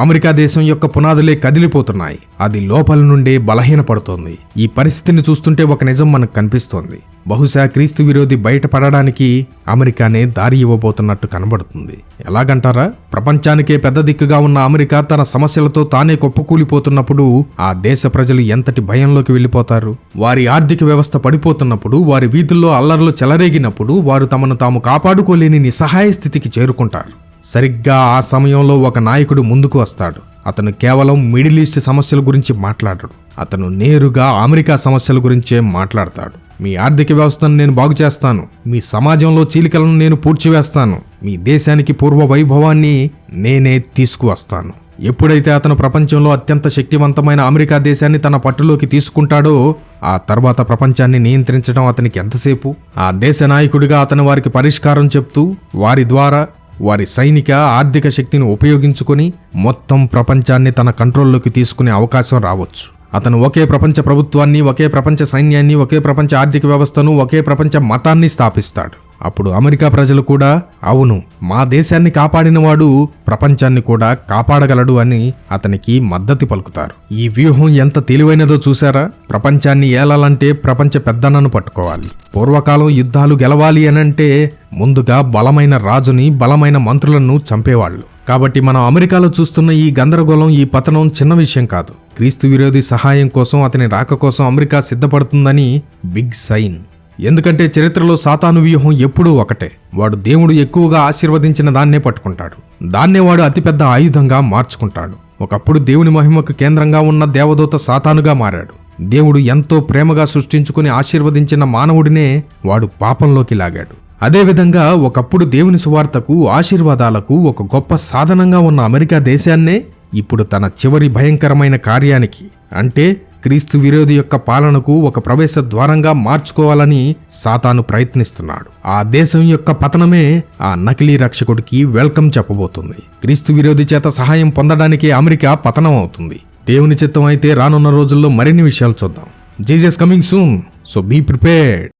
America దేశం యొక్క పునాదులే కదిలిపోతున్నాయి. అది లోపల నుండే బలహీనపడుతోంది. ఈ పరిస్థితిని చూస్తుంటే ఒక నిజం మనకు కనిపిస్తోంది. బహుశా క్రీస్తు విరోధి బయటపడడానికి అమెరికానే దారి ఇవ్వబోతున్నట్టు కనబడుతుంది. ఎలాగంటారా? ప్రపంచానికే పెద్ద దిక్కుగా ఉన్న అమెరికా తన సమస్యలతో తానే కుప్పకూలిపోతున్నప్పుడు ఆ దేశ ప్రజలు ఎంతటి భయంలోకి వెళ్ళిపోతారు? వారి ఆర్థిక వ్యవస్థ పడిపోతున్నప్పుడు వారి వీధుల్లో అల్లర్లు చెలరేగినప్పుడు వారు తమను తాము కాపాడుకోలేని నిస్సహాయ స్థితికి చేరుకుంటారు. సరిగ్గా ఆ సమయంలో ఒక నాయకుడు ముందుకు వస్తాడు. అతను కేవలం మిడిల్ ఈస్ట్ సమస్యల గురించి మాట్లాడడు. అతను నేరుగా అమెరికా సమస్యల గురించే మాట్లాడతాడు. మీ ఆర్థిక వ్యవస్థను నేను బాగు చేస్తాను. మీ సమాజంలో చీలికలను నేను పూడ్చివేస్తాను. మీ దేశానికి పూర్వ వైభవాన్ని నేనే తీసుకువస్తాను. ఎప్పుడైతే అతను ప్రపంచంలో అత్యంత శక్తివంతమైన అమెరికా దేశాన్ని తన పట్టులోకి తీసుకుంటాడో ఆ తర్వాత ప్రపంచాన్ని నియంత్రించడం అతనికి ఎంతసేపు? ఆ దేశ నాయకుడిగా అతను వారికి పరిష్కారం చెప్తూ వారి ద్వారా వారి సైనిక ఆర్థిక శక్తిని ఉపయోగించుకొని మొత్తం ప్రపంచాన్ని తన కంట్రోల్లోకి తీసుకునే అవకాశం రావచ్చు. అతను ఒకే ప్రపంచ ప్రభుత్వాన్ని ఒకే ప్రపంచ సైన్యాన్ని ఒకే ప్రపంచ ఆర్థిక వ్యవస్థను ఒకే ప్రపంచ మతాన్ని స్థాపిస్తాడు. అప్పుడు అమెరికా ప్రజలు కూడా అవును మా దేశాన్ని కాపాడినవాడు ప్రపంచాన్ని కూడా కాపాడగలడు అని అతనికి మద్దతు పలుకుతారు. ఈ వ్యూహం ఎంత తెలివైనదో చూసారా ప్రపంచాన్ని ఏలాలంటే ప్రపంచ పెద్దన్నను పట్టుకోవాలి. పూర్వకాలం యుద్ధాలు గెలవాలి అనంటే ముందుగా బలమైన రాజుని బలమైన మంత్రులను చంపేవాళ్ళు. కాబట్టి మనం అమెరికాలో చూస్తున్న ఈ గందరగోళం ఈ పతనం చిన్న విషయం కాదు. క్రీస్తు విరోధి సహాయం కోసం అతని రాక కోసం అమెరికా సిద్ధపడుతుందని బిగ్ సైన్. ఎందుకంటే చరిత్రలో సాతాను వ్యూహం ఎప్పుడూ ఒకటే. వాడు దేవుడు ఎక్కువగా ఆశీర్వదించిన దాన్నే పట్టుకుంటాడు. దాన్నే వాడు అతిపెద్ద ఆయుధంగా మార్చుకుంటాడు. ఒకప్పుడు దేవుని మహిమకు కేంద్రంగా ఉన్న దేవదూత సాతానుగా మారాడు. దేవుడు ఎంతో ప్రేమగా సృష్టించుకుని ఆశీర్వదించిన మానవుడినే వాడు పాపంలోకి లాగాడు. అదేవిధంగా ఒకప్పుడు దేవుని సువార్తకు ఆశీర్వాదాలకు ఒక గొప్ప సాధనంగా ఉన్న అమెరికా దేశాన్నే ఇప్పుడు తన చివరి భయంకరమైన కార్యానికి అంటే క్రీస్తు విరోధి యొక్క పాలనకు ఒక ప్రవేశ ద్వారంగా మార్చుకోవాలని సాతాను ప్రయత్నిస్తున్నాడు. ఆ దేశం యొక్క పతనమే ఆ నకిలీ రక్షకుడికి వెల్కమ్ చెప్పబోతుంది. క్రీస్తు విరోధి చేత సహాయం పొందడానికి అమెరికా పతనం అవుతుంది. దేవుని చిత్తం అయితే రానున్న రోజుల్లో మరిన్ని విషయాలు చూద్దాం. Jesus coming soon so be prepared.